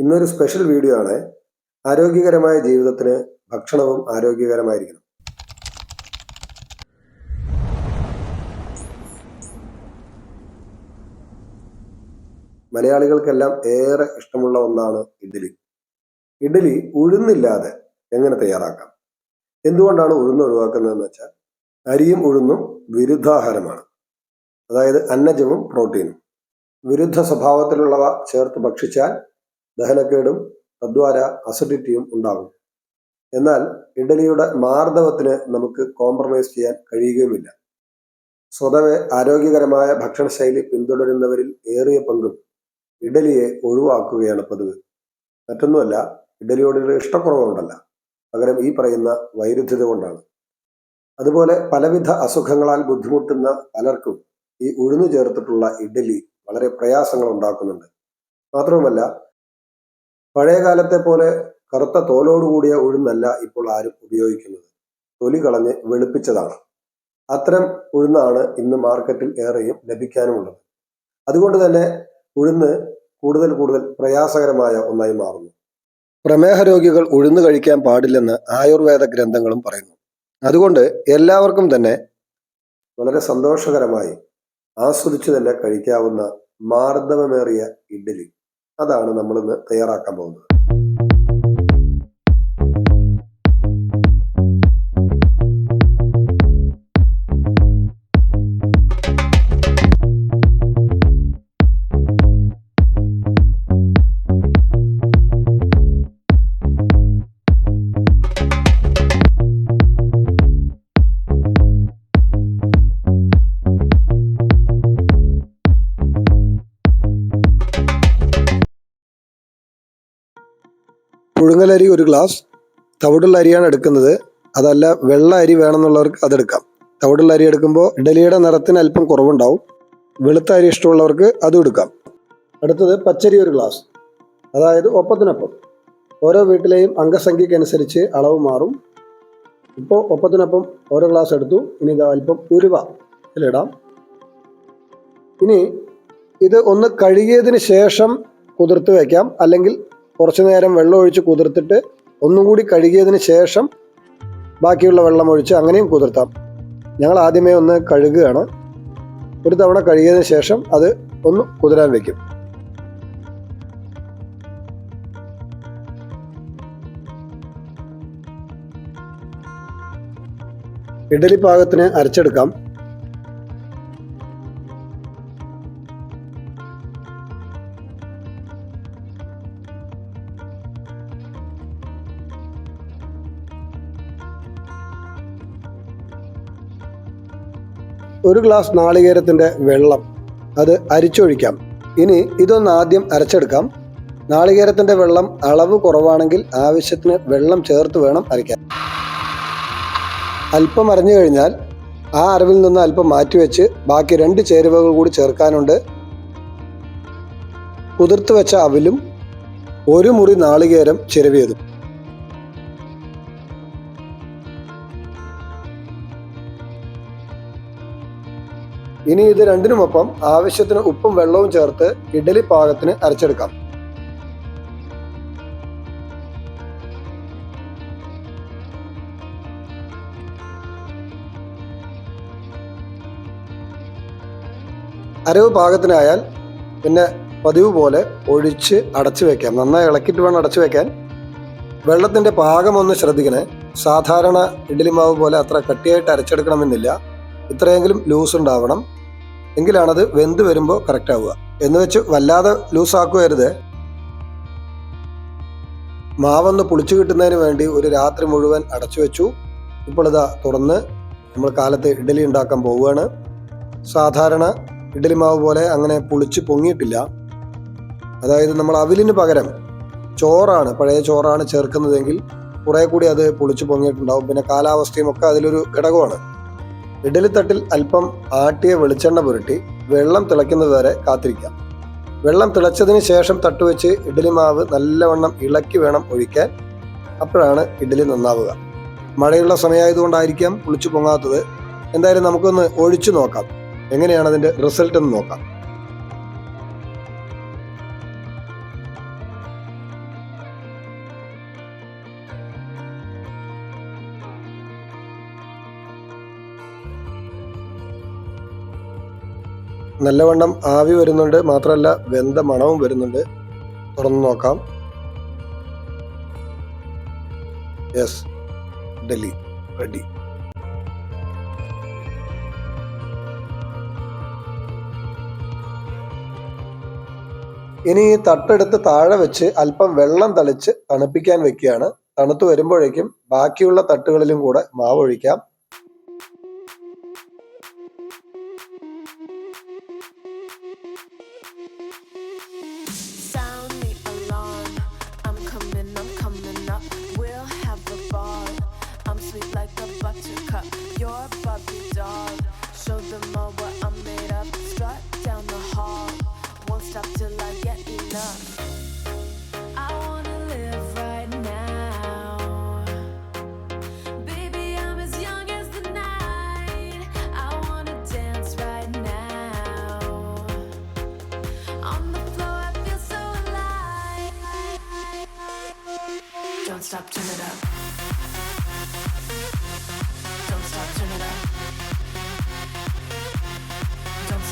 ഇന്നൊരു special video ആണ്. ആരോഗ്യകരമായ ജീവിതത്തിന് ഭക്ഷണവും ആരോഗ്യകരമായിരിക്കണം. മലയാളികൾക്കെല്ലാം ഏറെ ഇഷ്ടമുള്ള ഒന്നാണ് ഇഡ്ഡലി. ഇഡ്ഡലി ഉഴുന്നില്ലാതെ എങ്ങനെ തയ്യാറാക്കാം? എന്തുകൊണ്ടാണ് ഉഴുന്ന് ഒഴിവാക്കുന്നതെന്ന് വെച്ചാൽ അരിയും ഉഴുന്നും വിരുദ്ധാഹാരമാണ്. അതായത് അന്നജവും പ്രോട്ടീനും. വിരുദ്ധ സ്വഭാവത്തിലുള്ളവ ചേർത്ത് ഭക്ഷിച്ചാൽ ദഹനക്കേടും തദ്വാര അസിഡിറ്റിയും ഉണ്ടാകും. എന്നാൽ ഇഡലിയുടെ മാർദ്ദവത്തിന് നമുക്ക് കോംപ്രമൈസ് ചെയ്യാൻ കഴിയുകയുമില്ല. സ്വതവേ ആരോഗ്യകരമായ ഭക്ഷണശൈലി പിന്തുടരുന്നവരിൽ ഏറിയ പങ്കും ഇഡലിയെ ഒഴിവാക്കുകയാണ് പതിവ്. മറ്റൊന്നുമല്ല ഇഡലിയോടുള്ള ഇഷ്ടക്കുറവുകൊണ്ടല്ല പകരം ഈ പറയുന്ന വൈരുദ്ധ്യത കൊണ്ടാണ്. അതുപോലെ പലവിധ അസുഖങ്ങളാൽ ബുദ്ധിമുട്ടുന്ന പലർക്കും ഈ ഉഴുന്നു ചേർത്തിട്ടുള്ള ഇഡലി വളരെ പ്രയാസങ്ങൾ ഉണ്ടാക്കുന്നുണ്ട്. മാത്രവുമല്ല പഴയ കാലത്തെ പോലെ കറുത്ത തോലോടുകൂടിയ ഉഴുന്നല്ല ഇപ്പോൾ ആരും ഉപയോഗിക്കുന്നത്. തൊലി കളഞ്ഞ് വെളുപ്പിച്ചതാണ്. അത്തരം ഉഴുന്നാണ് ഇന്ന് മാർക്കറ്റിൽ ഏറെയും ലഭിക്കാനുമുള്ളത്. അതുകൊണ്ട് തന്നെ ഉഴുന്ന് കൂടുതൽ കൂടുതൽ പ്രയാസകരമായ ഒന്നായി മാറുന്നു. പ്രമേഹ രോഗികൾ ഉഴുന്ന് കഴിക്കാൻ പാടില്ലെന്ന് ആയുർവേദ ഗ്രന്ഥങ്ങളും പറയുന്നു. അതുകൊണ്ട് എല്ലാവർക്കും തന്നെ വളരെ സന്തോഷകരമായി ആസ്വദിച്ചു തന്നെ കഴിക്കാവുന്ന മാർദ്ദവമേറിയ ഇഡ്ഡലി. അതാണ് നമ്മളിന്ന് തയ്യാറാക്കാൻ പോകുന്നത്. പുഴുങ്ങലരി ഒരു ഗ്ലാസ് തവിടുള്ള അരിയാണ് എടുക്കുന്നത്. അതല്ല വെള്ള അരി വേണമെന്നുള്ളവർക്ക് അതെടുക്കാം തവിടുള്ള അരി എടുക്കുമ്പോൾ ഇഡലിയുടെ നിറത്തിന് അല്പം കുറവുണ്ടാവും. വെളുത്ത അരി ഇഷ്ടമുള്ളവർക്ക് അതും എടുക്കാം. അടുത്തത് പച്ചരി ഒരു ഗ്ലാസ്. അതായത് ഒപ്പത്തിനൊപ്പം. ഓരോ വീട്ടിലെയും അംഗസംഖ്യക്കനുസരിച്ച് അളവ് മാറും. ഇപ്പോൾ ഒപ്പത്തിനൊപ്പം ഓരോ ഗ്ലാസ് എടുത്തു. ഇനി ഇത് അല്പം ഉരുവ ഇതിലിടാം ഇനി ഇത് ഒന്ന് കഴുകിയതിന് ശേഷം കുതിർത്ത് വയ്ക്കാം അല്ലെങ്കിൽ കുറച്ചു നേരം വെള്ളം ഒഴിച്ച് കുതിർത്തിട്ട് ഒന്നും കൂടി കഴുകിയതിന് ശേഷം ബാക്കിയുള്ള വെള്ളം ഒഴിച്ച് അങ്ങനെയും കുതിർത്താം. ഞങ്ങൾ ആദ്യമേ ഒന്ന് കഴുകുകയാണ്. ഒരു തവണ കഴുകിയതിന് ശേഷം അത് ഒന്ന് കുതിരാൻ വയ്ക്കും ഇഡലി പാകത്തിന് അരച്ചെടുക്കാം. ഒരു ഗ്ലാസ് നാളികേരത്തിന്റെ വെള്ളം അത് അരിച്ചൊഴിക്കാം. ഇനി ഇതൊന്ന് ആദ്യം അരച്ചെടുക്കാം. നാളികേരത്തിന്റെ വെള്ളം അളവ് കുറവാണെങ്കിൽ ആവശ്യത്തിന് വെള്ളം ചേർത്ത് വേണം അരയ്ക്കാൻ. അല്പം അരഞ്ഞു കഴിഞ്ഞാൽ ആ അരവിൽ നിന്ന് അല്പം മാറ്റിവെച്ച് ബാക്കി രണ്ട് ചേരുവകൾ കൂടി ചേർക്കാനുണ്ട്. കുതിർത്ത് വെച്ച അവിലും ഒരു മുറി നാളികേരം ചിരവിയതും. ഇനി ഇത് രണ്ടിനുമൊപ്പം ആവശ്യത്തിന് ഉപ്പും വെള്ളവും ചേർത്ത് ഇഡലി പാകത്തിന് അരച്ചെടുക്കാം. അരവ് പാകത്തിനായാൽ പിന്നെ പതിവ് പോലെ ഒഴിച്ച് അടച്ചു വെക്കാം. നന്നായി ഇളക്കിയിട്ട് വേണം അടച്ചു വെക്കാൻ. വെള്ളത്തിന്റെ പാകം ഒന്ന് ശ്രദ്ധിക്കണേ. സാധാരണ ഇഡ്ഡലി മാവ് പോലെ അത്ര കട്ടിയായിട്ട് അരച്ചെടുക്കണമെന്നില്ല. ഇത്രയെങ്കിലും ലൂസ് ഉണ്ടാവണം. എങ്കിലാണത് വെന്ത് വരുമ്പോൾ കറക്റ്റ് ആവുക. എന്ന് വെച്ച് വല്ലാതെ ലൂസ് ആക്കുകയരുത് മാവൊന്ന് പുളിച്ചു കിട്ടുന്നതിന് വേണ്ടി ഒരു രാത്രി മുഴുവൻ അടച്ചു വെച്ചു. ഇപ്പോൾ ഇതാ തുറന്ന് നമ്മൾ കാലത്ത് ഇഡലി ഉണ്ടാക്കാൻ പോവുകയാണ്. സാധാരണ ഇഡലി മാവ് പോലെ അങ്ങനെ പുളിച്ച് പൊങ്ങിയിട്ടില്ല. അതായത് നമ്മൾ അവിലിന് പകരം ചോറാണ് പഴയ ചോറാണ് ചേർക്കുന്നതെങ്കിൽ കുറേ കൂടി അത് പുളിച്ച് പൊങ്ങിയിട്ടുണ്ടാവും. പിന്നെ കാലാവസ്ഥയും ഒക്കെ അതിലൊരു ഘടകമാണ്. ഇഡലിത്തട്ടിൽ അല്പം ആട്ടിയ വെളിച്ചെണ്ണ പുരട്ടി വെള്ളം തിളയ്ക്കുന്നത് വരെ കാത്തിരിക്കാം. വെള്ളം തിളച്ചതിന് ശേഷം തട്ടുവെച്ച് ഇഡലി മാവ് നല്ലവണ്ണം ഇളക്കി വേണം ഒഴിക്കാൻ. അപ്പോഴാണ് ഇഡലി നന്നാവുക. മഴയുള്ള സമയമായതുകൊണ്ടായിരിക്കാം പുളിച്ചു പൊങ്ങാത്തത്. എന്തായാലും നമുക്കൊന്ന് ഒഴിച്ചു നോക്കാം. എങ്ങനെയാണ് അതിന്റെ റിസൾട്ട് എന്ന് നോക്കാം. നല്ലവണ്ണം ആവി വരുന്നുണ്ട്. മാത്രമല്ല വെന്ത മണവും വരുന്നുണ്ട്. തുറന്ന് നോക്കാം. യെസ് ഡൽഹി റെഡി ഇനി ഈ തട്ടെടുത്ത് താഴെ വെച്ച് അല്പം വെള്ളം തളിച്ച് തണുപ്പിക്കാൻ വെക്കുകയാണ്. തണുത്ത് വരുമ്പോഴേക്കും ബാക്കിയുള്ള തട്ടുകളിലും കൂടെ മാവ് ഒഴിക്കാം.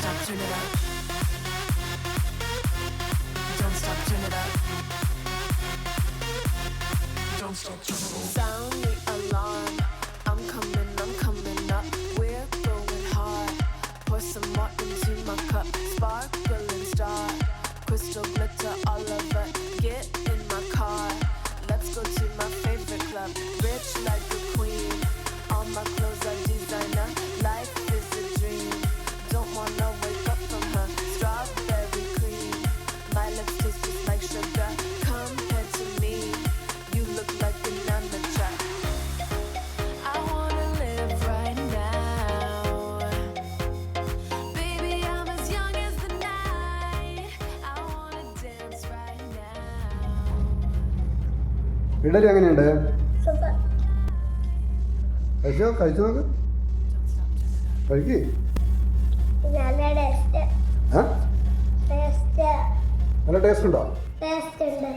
Don't stop, turn it up. Don't stop, turn it up. Don't stop, turn it up. Sound idli എങ്ങനെയുണ്ട്? കഴിച്ചോ? കഴിച്ചു നോക്ക് കഴിക്ക്. നല്ല ടേസ്റ്റ് ഉണ്ടോ? ടേസ്റ്റ് ഉണ്ട്.